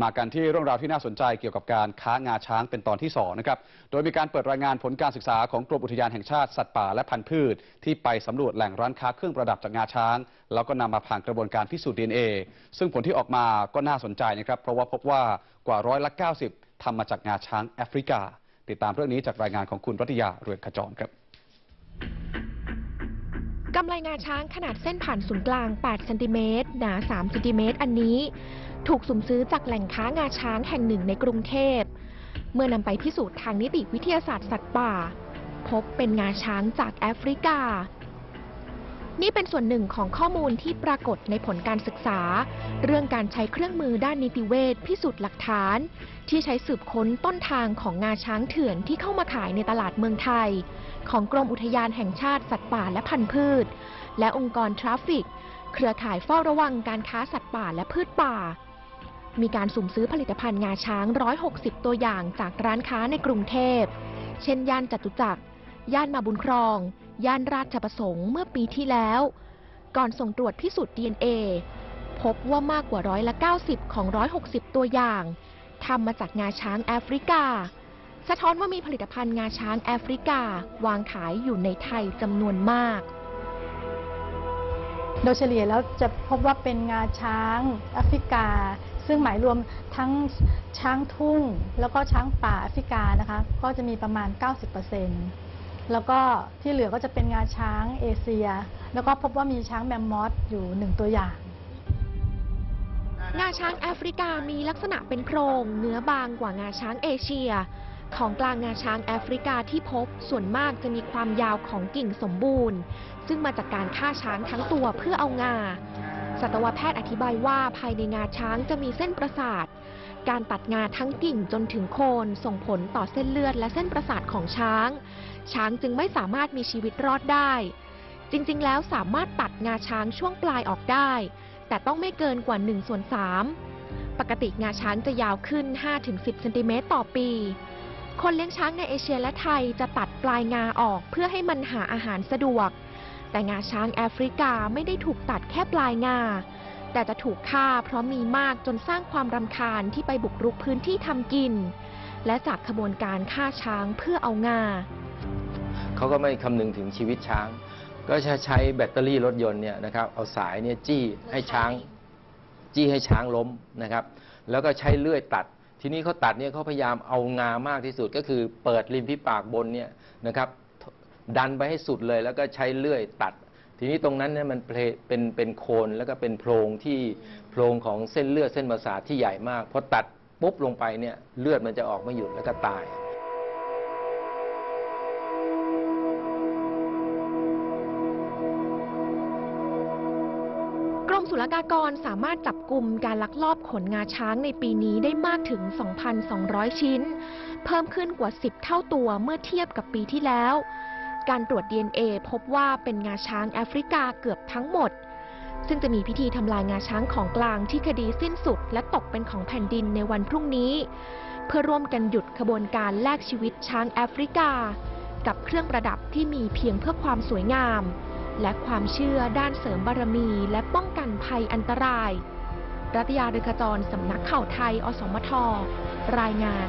มากันที่เรื่องราวที่น่าสนใจเกี่ยวกับการค้างาช้างเป็นตอนที่2นะครับ โดยมีการเปิดรายงานผลการศึกษาของกรมอุทยานแห่งชาติสัตว์ป่าและพันธุ์พืช ที่ไปสำรวจแหล่งร้านค้าเครื่องประดับจากงาช้าง แล้วก็นำมาผ่านกระบวนการพิสูจน์ DNA ซึ่งผลที่ออกมาก็น่าสนใจนะครับ เพราะว่าพบว่ากว่าร้อยละ 90ทำมาจากงาช้างแอฟริกา ติดตามเรื่องนี้จากรายงานของคุณรัตยาเรือนขจรครับ กำไรงาช้างขนาดเส้นผ่านศูนย์กลาง 8 เซนติเมตร หนา 3 เซนติเมตร อันนี้ ถูกสุ่มซื้อจากแหล่งค้างาช้างแห่งหนึ่งในกรุงเทพ เมื่อนำไปพิสูจน์ทางนิติวิทยาศาสตร์สัตว์ป่า พบเป็นงาช้างจากแอฟริกา นี่เป็นส่วนหนึ่งของข้อมูลที่ปรากฏในผลการศึกษา เรื่องการใช้เครื่องมือด้านนิติเวชพิสูจน์หลักฐาน ที่ใช้สืบค้นต้นทางของงาช้างเถื่อนที่เข้ามาขายในตลาดเมืองไทย ของกรมอุทยานแห่งชาติสัตว์ป่าและพันธุ์พืช และองค์กรทราฟฟิก เครือข่ายเฝ้าระวังการค้าสัตว์ป่าและพืชป่า มีการสุ่มซื้อผลิตภัณฑ์งาช้าง 160 ตัวอย่างจากร้านค้าในกรุงเทพ เช่นย่านจตุจักร ย่านมาบุญครอง ย่านราชประสงค์เมื่อปีที่แล้ว ก่อนส่งตรวจพิสูจน์ DNA พบว่ามากกว่าร้อยละ 90 ของ 160 ตัวอย่างทำมาจากงาช้างแอฟริกา สะท้อนว่ามีผลิตภัณฑ์งาช้างแอฟริกา วางขายอยู่ในไทยจำนวนมาก โดยเฉลี่ยแล้วจะพบว่าเป็นงาช้างแอฟริกา ซึ่งหมายรวมทั้งช้างทุ่ง แล้วก็ช้างป่าแอฟริกานะคะ ก็จะมีประมาณ 90% แล้วก็ที่เหลือก็จะเป็นงาช้างเอเชีย แล้วก็พบว่ามีช้างแมมมอสอยู่หนึ่งตัวอย่าง งาช้างแอฟริกามีลักษณะเป็นโครงเนื้อบางกว่างาช้างเอเชีย ของกลางงาช้างแอฟริกาที่พบส่วนมากจะมีความยาวของกิ่งสมบูรณ์ ซึ่งมาจากการฆ่าช้างทั้งตัวเพื่อเอางาสัตวแพทย์อธิบายว่าภายในงาช้างจะมีเส้นประสาท การตัดงาทั้งกิ่งจนถึงโคนส่งผลต่อเส้นเลือดและเส้นประสาทของช้าง ช้างจึงไม่สามารถมีชีวิตรอดได้ จริงๆ แล้วสามารถตัดงาช้างช่วงปลายออกได้ แต่ต้องไม่เกินกว่า1ส่วน3ปกติงาช้างจะยาวขึ้น 5-10เซนติเมตรต่อปี คนเลี้ยงช้างในเอเชียและไทยจะตัดปลายงาออกเพื่อให้มันหาอาหารสะดวก แต่งาช้างแอฟริกาไม่ได้ถูกตัดแค่ปลายงา แต่จะถูกฆ่าเพราะมีมากจนสร้างความรำคาญที่ไปบุกรุกพื้นที่ทำกิน และจากขบวนการฆ่าช้างเพื่อเอางาเขาก็ไม่คำนึงถึงชีวิตช้าง ก็จะใช้แบตเตอรี่รถยนต์เนี่ยนะครับเอาสายเนี่ยจี้ให้ช้างจี้ให้ช้างล้มนะครับแล้วก็ใช้เลื่อยตัด ทีนี้เขาตัดเนี่ยเขาพยายามเอางามากที่สุดก็คือเปิดริมฝีปากบนเนี่ยนะครับดันไปให้สุดเลยแล้วก็ใช้เลื่อยตัด ทีนี้ตรงนั้นเนี่ยมันเพลเป็นเป็นโคนแล้วก็เป็นโพรงที่โพรงของเส้นเลือดเส้นประสาทที่ใหญ่มากพอตัดปุ๊บลงไปเนี่ยเลือดมันจะออกไม่หยุดแล้วก็ตาย กรมศุลกากรสามารถจับกลุ่มการลักลอบขนงาช้างในปีนี้ได้มากถึง 2,200 ชิ้น เพิ่มขึ้นกว่า 10 เท่าตัวเมื่อเทียบกับปีที่แล้ว การตรวจ DNA พบว่าเป็นงาช้างแอฟริกาเกือบทั้งหมด ซึ่งจะมีพิธีทำลายงาช้างของกลางที่คดีสิ้นสุด และตกเป็นของแผ่นดินในวันพรุ่งนี้ เพื่อร่วมกันหยุดขบวนการแลกชีวิตช้างแอฟริกา กับเครื่องประดับที่มีเพียงเพื่อความสวยงาม และความเชื่อด้านเสริมบารมี และป้องกันภัยอันตราย รัตยาเรือกจรสำนักข่าวไทย อสมท รายงาน